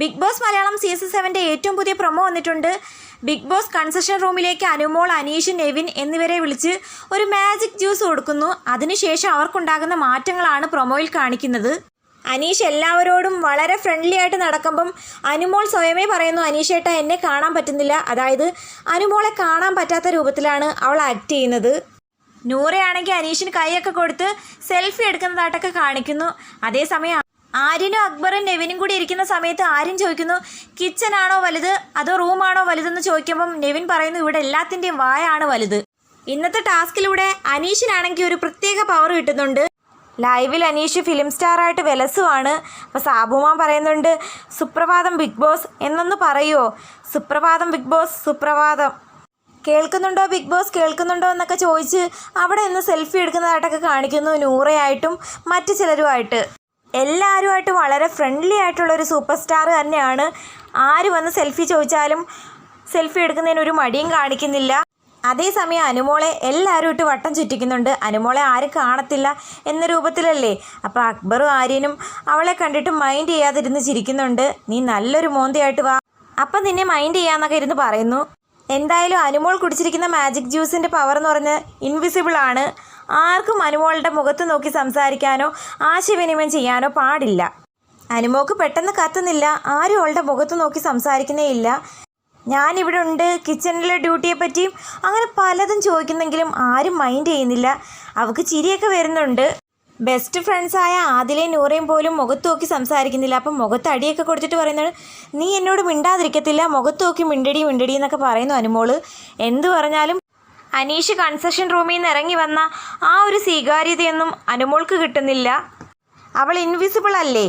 Big boss Malayalam season സെവന്റെ ഏറ്റവും പുതിയ പ്രൊമോ വന്നിട്ടുണ്ട്. ബിഗ് ബോസ് കൺസെഷൻ റൂമിലേക്ക് അനുമോൾ അനീഷ് നെവിൻ എന്നിവരെ വിളിച്ച് ഒരു മാജിക് ജ്യൂസ് കൊടുക്കുന്നു. അതിനുശേഷം അവർക്കുണ്ടാകുന്ന മാറ്റങ്ങളാണ് പ്രൊമോയിൽ കാണിക്കുന്നത്. അനീഷ് എല്ലാവരോടും വളരെ ഫ്രണ്ട്ലി ആയിട്ട് നടക്കുമ്പം അനുമോൾ സ്വയമേ പറയുന്നു അനീഷേട്ട എന്നെ കാണാൻ പറ്റുന്നില്ല. അതായത് അനുമോളെ കാണാൻ പറ്റാത്ത രൂപത്തിലാണ് അവൾ ആക്ട് ചെയ്യുന്നത്. നൂറയാണെങ്കിൽ അനീഷിന് കൈയൊക്കെ കൊടുത്ത് സെൽഫി എടുക്കുന്നതായിട്ടൊക്കെ കാണിക്കുന്നു. അതേസമയം ആര്യനും അക്ബറും നെവിനും കൂടി ഇരിക്കുന്ന സമയത്ത് ആര്യൻ ചോദിക്കുന്നു കിച്ചനാണോ വലുത്? അതോ റൂമാണോ വലുതെന്ന് ചോദിക്കുമ്പം നെവിൻ പറയുന്നു ഇവിടെ എല്ലാത്തിന്റെയും വായാണ് വലുത്. ഇന്നത്തെ ടാസ്കിലൂടെ അനീഷിനാണെങ്കിൽ ഒരു പ്രത്യേക പവർ കിട്ടുന്നുണ്ട്. ലൈവിൽ അനീഷ് ഫിലിം സ്റ്റാറായിട്ട് വിലസുവാണ്. അപ്പോൾ സാബുമാൻ പറയുന്നുണ്ട് സുപ്രഭാതം ബിഗ് ബോസ് എന്നൊന്ന് പറയുമോ സുപ്രഭാതം ബിഗ് ബോസ് സുപ്രഭാതം. കേൾക്കുന്നുണ്ടോ ബിഗ് ബോസ്? കേൾക്കുന്നുണ്ടോ എന്നൊക്കെ ചോദിച്ച് അവിടെ നിന്ന് സെൽഫി എടുക്കുന്നതായിട്ടൊക്കെ കാണിക്കുന്നു നൂറയായിട്ടും മറ്റു ചിലരുമായിട്ട്. എല്ലാവരുമായിട്ട് വളരെ ഫ്രണ്ട്ലി ആയിട്ടുള്ള ഒരു സൂപ്പർ സ്റ്റാർ തന്നെയാണ്. ആര് വന്ന് സെൽഫി ചോദിച്ചാലും സെൽഫി എടുക്കുന്നതിന് ഒരു മടിയും കാണിക്കുന്നില്ല. അതേസമയം അനുമോളെ എല്ലാവരും ഇട്ട് വട്ടം ചുറ്റിക്കുന്നുണ്ട്. അനുമോളെ ആരും കാണത്തില്ല എന്ന രൂപത്തിലല്ലേ? അപ്പോൾ അക്ബറും ആര്യനും അവളെ കണ്ടിട്ട് മൈൻഡ് ചെയ്യാതിരുന്ന് ചിരിക്കുന്നുണ്ട്. നീ നല്ലൊരു മോന്തയായിട്ട് വാ. അപ്പം നിന്നെ മൈൻഡ് ചെയ്യാന്നൊക്കെ ഇരുന്ന് പറയുന്നു. എന്തായാലും അനുമോൾ കുടിച്ചിരിക്കുന്ന മാജിക് ജ്യൂസിന്റെ പവർ എന്ന് പറഞ്ഞ് ഇൻവിസിബിൾ ആണ്. ആർക്കും അനുമോളുടെ മുഖത്ത് നോക്കി സംസാരിക്കാനോ ആശയവിനിമയം ചെയ്യാനോ പാടില്ല. അനുമോക്ക് പെട്ടെന്ന് കത്തുന്നില്ല. ആരും അവളുടെ മുഖത്ത് നോക്കി സംസാരിക്കുന്നേ ഇല്ല. ഞാനിവിടെ ഉണ്ട്. കിച്ചണിലെ ഡ്യൂട്ടിയെ പറ്റിയും അങ്ങനെ പലതും ചോദിക്കുന്നെങ്കിലും ആരും മൈൻഡ് ചെയ്യുന്നില്ല. അവൾക്ക് ചിരിയൊക്കെ വരുന്നുണ്ട്. ബെസ്റ്റ് ഫ്രണ്ട്സായ ആദിലെ നൂറയും പോലും മുഖത്ത് നോക്കി സംസാരിക്കുന്നില്ല. അപ്പം മുഖത്ത് അടിയൊക്കെ കൊടുത്തിട്ട് പറയുന്നത് നീ എന്നോട് മിണ്ടാതിരിക്കത്തില്ല. മുഖത്ത് നോക്കി മിണ്ടടി മിണ്ടടി എന്നൊക്കെ പറയുന്നു അനുമോൾ. എന്തു പറഞ്ഞാലും അനീഷ് കൺസെഷൻ റൂമിൽ നിന്ന് ഇറങ്ങി വന്ന ആ ഒരു സ്വീകാര്യതയൊന്നും അനുമോൾക്ക് കിട്ടുന്നില്ല. അവൾ ഇൻവിസിബിൾ അല്ലേ?